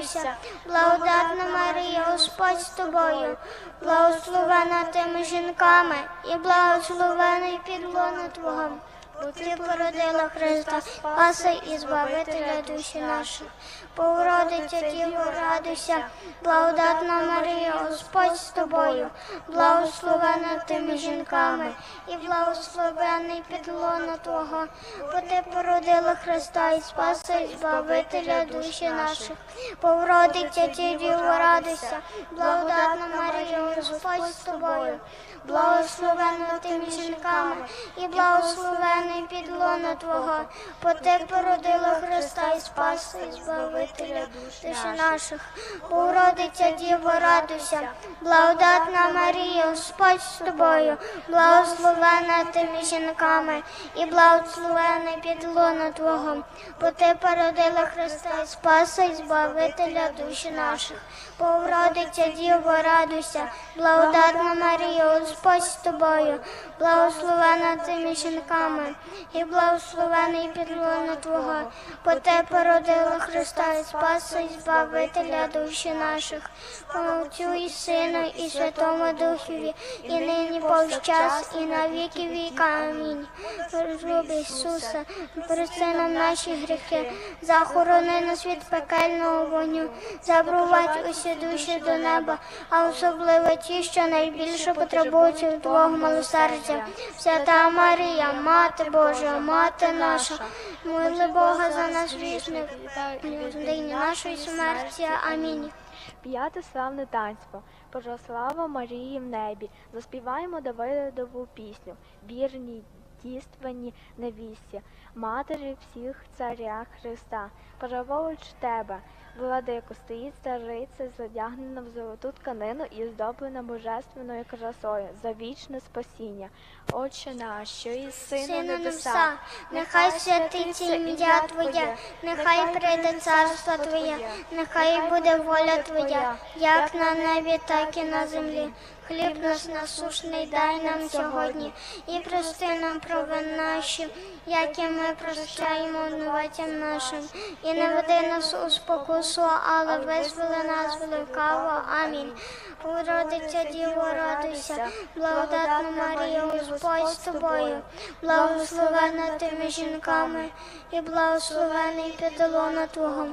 радуйся, благодатна Марія, Господь з тобою, благословена тими жінками, і благословений підлона Твого. Бо ти породила Христа, Спаса і Збавителя душі наших. Богородиця Діво, радуйся, благодатна Марія, Господь з тобою, благословена тими жінками, і благословений підлона Твого, бо ти породила Христа і Спаса і Збавителя душі наших. Богородиця Діво, радуйся, благодатна Марія, Господь з тобою, благословена тими жінками, і благословений підлона Твого, бо ти породила Христа і Спаса і Збавителя душі наших. Богородиця Діво, радуйся, благодатна Марія, Господь з тобою, благословена тими жінками, і благословений підлона Твого, бо ти породила Христа і Спаса і Збавителя душі наших. Богородиця Діво, радуйся, благодатна Марія, Господь з тобою, благословена тими жінками, і благословений підлона Твого, бо ти породила Христа і Спаса і Збавителя душі наших, по Отцю і Сину, і Святому Духові, і нині повчас, і на віки віка. Амінь. Розлюб Ісуса, прости нам наші гріхи, захорони на світ пекельного вогню, забрувать усі душі до неба, а особливо ті, що найбільше потребують від Твого милосердя. Свята Марія, Мати Божа, Мати наша, моли Бога за нас грішних, нині нашої смерті. Амінь. П'яте славне танство. Божослава Марії в небі. Заспіваємо Давидову пісню. Вірній дійствані невісті, матері всіх царя Христа. Поправовуч тебе, владико, стоїть стариця, задягнена в золоту тканину і здоблена божественною красою за вічне спасіння. Отче наш, що і сину небеса, нехай святиться ім'я Твоє, нехай прийде царство Твоє, нехай буде воля Твоя, як на небі, так і на землі. Хліб наш насушний дай нам сьогодні, і прости нам провини наші, як і ми прощаємо винуватцям нашим, і не веди нас у спокусу, але визволи нас від. Амінь. Богородиця Діво, радуйся, благодатна Марія, Господь з тобою, благословена тими жінками, і благословений підлона Твого,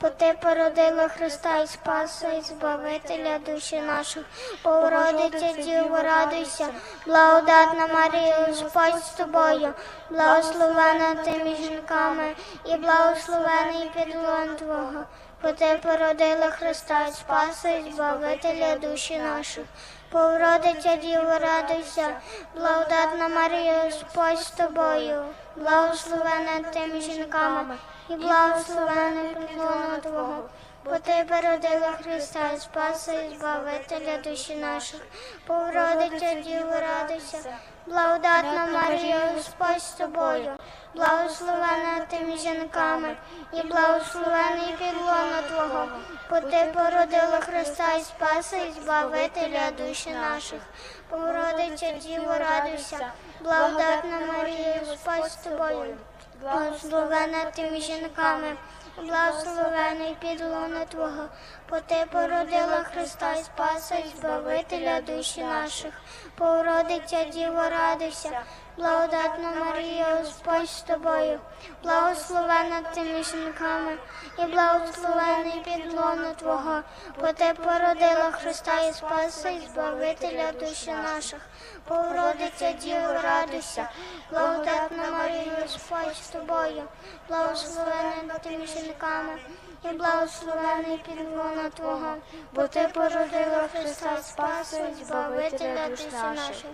бо ти породила Христа і Спаса, і Збавителя душі наших. Богородиця Діво, радуйся, благодатна Марія, Господь з тобою, благословена тими жінками, і благословений підлон Твого. Бо ти породила Христа Спаса Збавителя душі наших. Богородиця Діво, радуйся, благодатна Марія, Господь з тобою, благословена тими жінками, і благословений підлона Твого. Бо ти породила Христа і Збавителя душі наших. Богородиця Діво, радуйся, благодатна Марія, Господь з тобою, благословена тими жінками, і благословений підлона Твого, бо ти породила Христа і Спаса і Збавителя душі наших. породича Діво, радуйся, благодатна Марія, Господь з тобою, благословена тими жінками, благословений підлона Твого, бо ти породила Христа і Спаса Збавителя душі наших. Богородиця Діво, радуйся, благодатна Марія, Господь з тобою, благословена тими жінками, і благословений підлона Твого, бо ти породила Христа і Спаса Збавителя душі наших. Богородиця Діво, радуйся, благодатна Марія, Господь з тобою, благословена тими жінками, і благословений підлона Твого, бо ти породила Христа Спаса і Збавителя душі наших.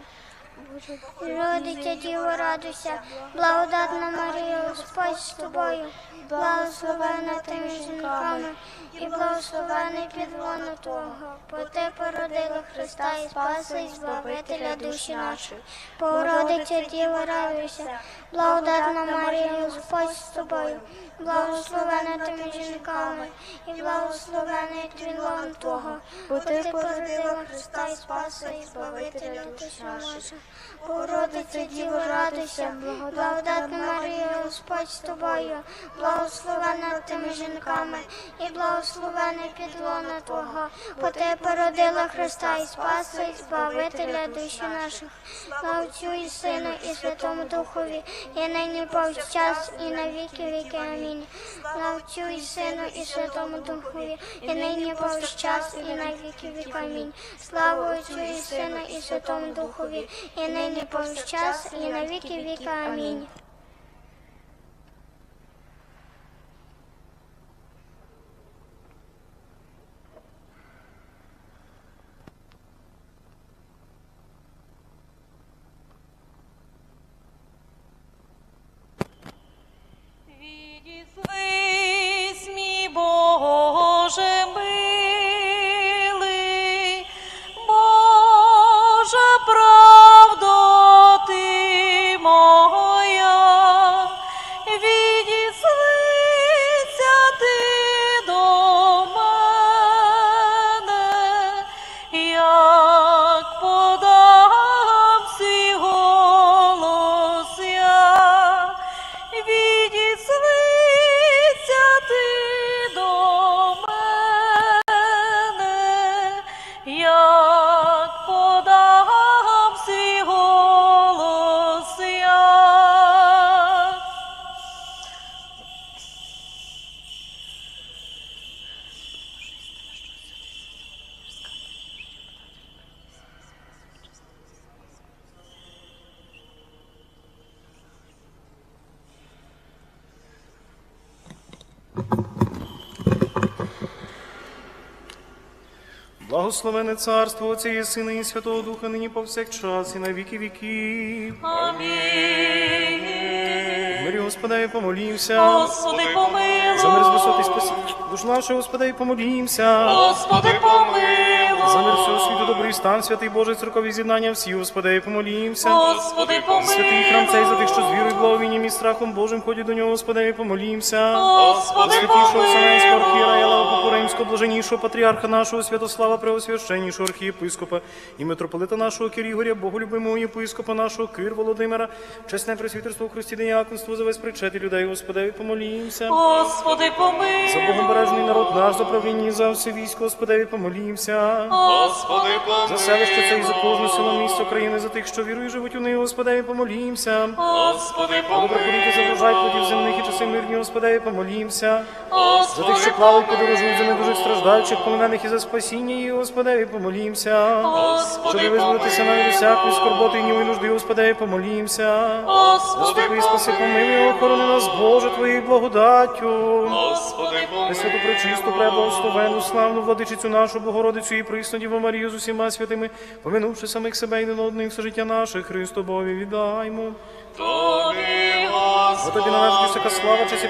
Родиця Діво, радуйся, благодатна Марія, Господь з тобою, благословена тими жінками, і благословений підлона Твого, бо ти породила Христа і Спаса і Збавителя душі нашої. Богородиця Діво, радуйся, благодатна Марія, Господь з тобою, благословена тими жінками, і благословений підлон Твого, бо ти породила Христа і Спаса і Збавителя душі наших. Богородиця Діво, радуйся, благодатна Марія, Господь з тобою, благословена тими жінками, і благословена підлона Твого, бо Ти породила Христа і Спаса, і Збавителя душі наших. Слава Отцю і Сину, і Святому Духові, і нині повсчас, і на віки віки. Амінь. Отцю і Сину, і Святому Духові, і нині повсчас, і на віки віки. Амінь. Слава Отцю і Сину, і Святому Духові, і нині повсякчас, і на віки. Амінь. Благословене царство Отця і Сина і Святого Духа нині повсякчас і на віки віків. Амінь. Мирі Господа і помолімся. Господи, помилуй. За мир з висоти спасі. Душ наша, Господа, і помолімся. Господи, помилуй. За мир всього світу, добрий стан, святий Божий церкові з'єднання всі, Господа, і помолімся. Господи, помилуй. Святий храм цей за тих, що з вірою, благовінням і страхом Божим ходять до нього, Господа, і помолімся. Господи, Святішого Вселенського помилуй. архієра Єлава Попоримського, блаженнішого патріарха нашого Святослава, Преосвященнішого архієпископа і митрополита нашого Кирігоря, Боголюбимого єпископа нашого Кир Володимира, чесне пресвітерство у Христі Деяконство, за весь причети людей, Господи, помолімся. Господи, помилуй. За Богобережний народ наш, за правління за все військо, Господи, помолімся. Господи, За селище це і за кожне село місто країни, за тих, що вірують, живуть у неї, Господи, помолімся. Господи, помилуй. політи за врожай плодів земних і часи мирні, Господи, помолімся. За тих, що плавають, подорожують за недужих страждаючих, полонених і за спасіння її, Господи, помолімся. Господи, Щоб визволитися на від всякої скорботи і гніву і нужди, Господи, помолімся. Господи, і спаси, помилуй, охорони нас, Боже, Твоєю благодаттю. Господи, Пресвяту пречисту, преблагословену, славну владичицю нашу Богородицю і присну Діву Марію з усіма святими, поминувши самих себе і один одних все життя наше, Христу Богу віддаймо. Тобі, Господи! тобі належить всяка слава, честь і